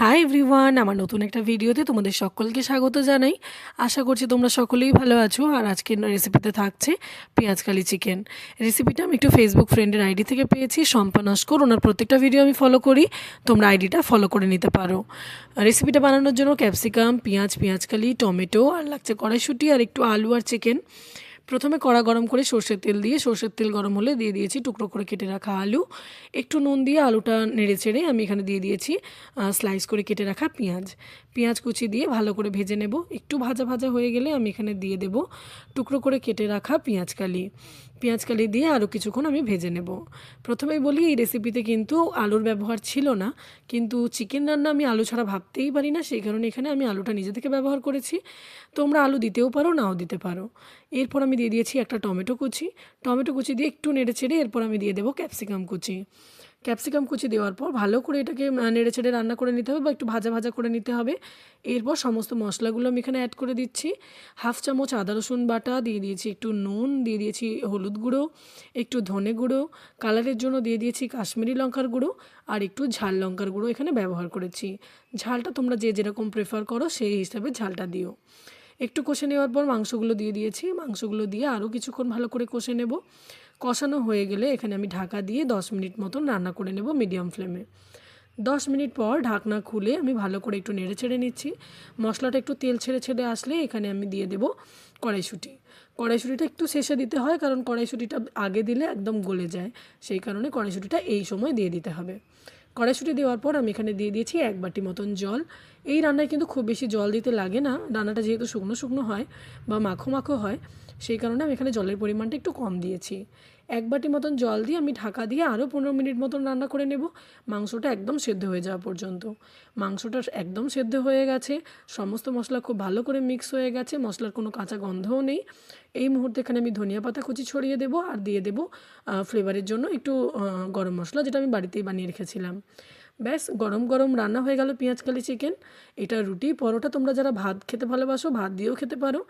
Hi everyone আমার নতুন একটা ভিডিওতে তোমাদের সকলকে স্বাগত জানাই। আশা করছি তোমরা সকলেই ভালো আছো। আর আজকের রেসিপিতে থাকছে পেঁয়াজকালি চিকেন রেসিপিটা আমি একটু ফেসবুক ফ্রেন্ডের আইডি থেকে পেয়েছি শম্পা নস্কর ওনার প্রত্যেকটা ভিডিও আমি ফলো করি, তোমরা আইডিটা ফলো করে নিতে পারো। রেসিপিটা বানানোর জন্য ক্যাপসিকাম পেঁয়াজ পেঁয়াজকালি টমেটো, আর লাগছে কড়াইশুঁটি, আর একটু আলু আর চিকেন প্রথমে কড়া গরম করে সর্ষের তেল দিয়ে, সর্ষের তেল গরম হলে দিয়ে দিয়েছি টুকরো করে কেটে রাখা আলু। একটু নুন দিয়ে আলুটা নেড়ে ছেড়ে আমি এখানে দিয়ে দিয়েছি স্লাইস করে কেটে রাখা পেঁয়াজ। পেঁয়াজ কুচি দিয়ে ভালো করে ভেজে নেব। একটু ভাজা ভাজা হয়ে গেলে আমি এখানে দিয়ে দেব টুকরো করে কেটে রাখা পেঁয়াজকালি পেঁয়াজকালি দিয়ে আরও কিছুক্ষণ আমি ভেজে নেব। প্রথমেই বলি, এই রেসিপিতে কিন্তু আলুর ব্যবহার ছিল না, কিন্তু চিকেন রান্না আমি আলু ছাড়া ভাবতেই পারি না, সেই কারণে এখানে আমি আলুটা নিজে থেকে ব্যবহার করেছি। তোমরা আলু দিতেও পারো, নাও দিতে পারো। এরপর আমি দিয়ে দিয়েছি একটা টমেটো কুচি। টমেটো কুচি দিয়ে একটু নেড়ে ছেড়ে এরপর আমি দিয়ে দেবো ক্যাপসিকাম কুচি। ক্যাপসিকাম কুচি দেওয়ার পর ভালো করে এটাকে নেড়ে ছেড়ে রান্না করে নিতে হবে বা একটু ভাজা ভাজা করে নিতে হবে। এরপর সমস্ত মশলাগুলো আমি এখানে অ্যাড করে দিচ্ছি। হাফ চামচ আদা, রসুন বাটা দিয়ে দিয়েছি একটু নুন, দিয়ে দিয়েছি হলুদ গুঁড়ো, একটু ধনে গুঁড়ো কালারের জন্য দিয়ে দিয়েছি কাশ্মীরি লঙ্কার গুঁড়ো আর একটু ঝাল লঙ্কার গুঁড়ো এখানে ব্যবহার করেছি। ঝালটা তোমরা যে যেরকম প্রেফার করো সেই হিসাবে ঝালটা দিও। একটু কষে নেওয়ার পর মাংসগুলো দিয়ে দিয়েছি। মাংসগুলো দিয়ে আরও কিছুক্ষণ ভালো করে কষে নেব। কষানো হয়ে গেলে এখানে আমি ঢাকা দিয়ে দশ মিনিট মতন রান্না করে নেব মিডিয়াম ফ্লেমে। দশ মিনিট পর ঢাকনা খুলে আমি ভালো করে একটু নেড়ে ছেড়ে নিচ্ছি। মশলাটা একটু তেল ছেড়ে ছেড়ে আসলে এখানে আমি দিয়ে দেবো কড়াইশুঁটি। কড়াইশুঁটিটা একটু শেষে দিতে হয় কারণ কড়াইশুঁটিটা আগে দিলে একদম গলে যায়। সেই কারণে কড়াইশুঁটিটা এই সময় দিয়ে দিতে হবে। কড়াইশুঁটি দেওয়ার পর আমি এখানে দিয়ে দিয়েছি এক বাটি মতন জল। এই রান্নায় কিন্তু খুব বেশি জল দিতে লাগে না। রান্নাটা যেহেতু শুকনো শুকনো হয় বা মাখো মাখো হয়, সেই কারণে আমি এখানে জলের পরিমাণটা একটু কম দিয়েছি। এক বাটি মতন জল দিয়ে আমি ঢাকা দিয়ে আরও পনেরো মিনিট মতন রান্না করে নেব। মাংসটা একদম সেদ্ধ হয়ে যাওয়া পর্যন্ত। মাংসটা একদম সেদ্ধ হয়ে গেছে। সমস্ত মশলা খুব ভালো করে মিক্স হয়ে গেছে। মশলার কোনো কাঁচা গন্ধও নেই। এই মুহূর্তে এখানে আমি ধনিয়া পাতা কুচি ছড়িয়ে দেবো আর দিয়ে দেবো ফ্লেভারের জন্য একটু গরম মশলা যেটা আমি বাড়িতেই বানিয়ে রেখেছিলাম। ব্যাস, গরম গরম রান্না হয়ে গেল পেঁয়াজকালি চিকেন এটা রুটি, পরোটা, তোমরা যারা ভাত খেতে ভালোবাসো, ভাত দিয়েও খেতে পারো।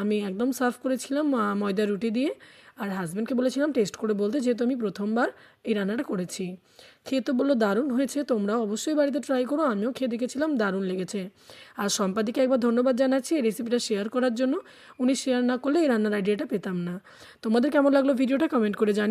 আমি একদম সার্ভ করেছিলাম ময়দা রুটি দিয়ে। আর হাজব্যান্ডকে বলেছিলাম টেস্ট করে বলতে, যেহেতু আমি প্রথমবার এই রান্নাটা করেছি। খেয়ে তো বলল, দারুণ হয়েছে, তোমরা অবশ্যই বাড়িতে ট্রাই করো, আমিও খেয়ে দেখেছিলাম, দারুণ লেগেছে। আর সম্পাদিকে একবার ধন্যবাদ জানাচ্ছি এই রেসিপিটা শেয়ার করার জন্য। উনি শেয়ার না করলে এই রান্নার আইডিয়াটা পেতাম না। তোমাদের কেমন লাগল ভিডিওটা কমেন্ট করে জানিও।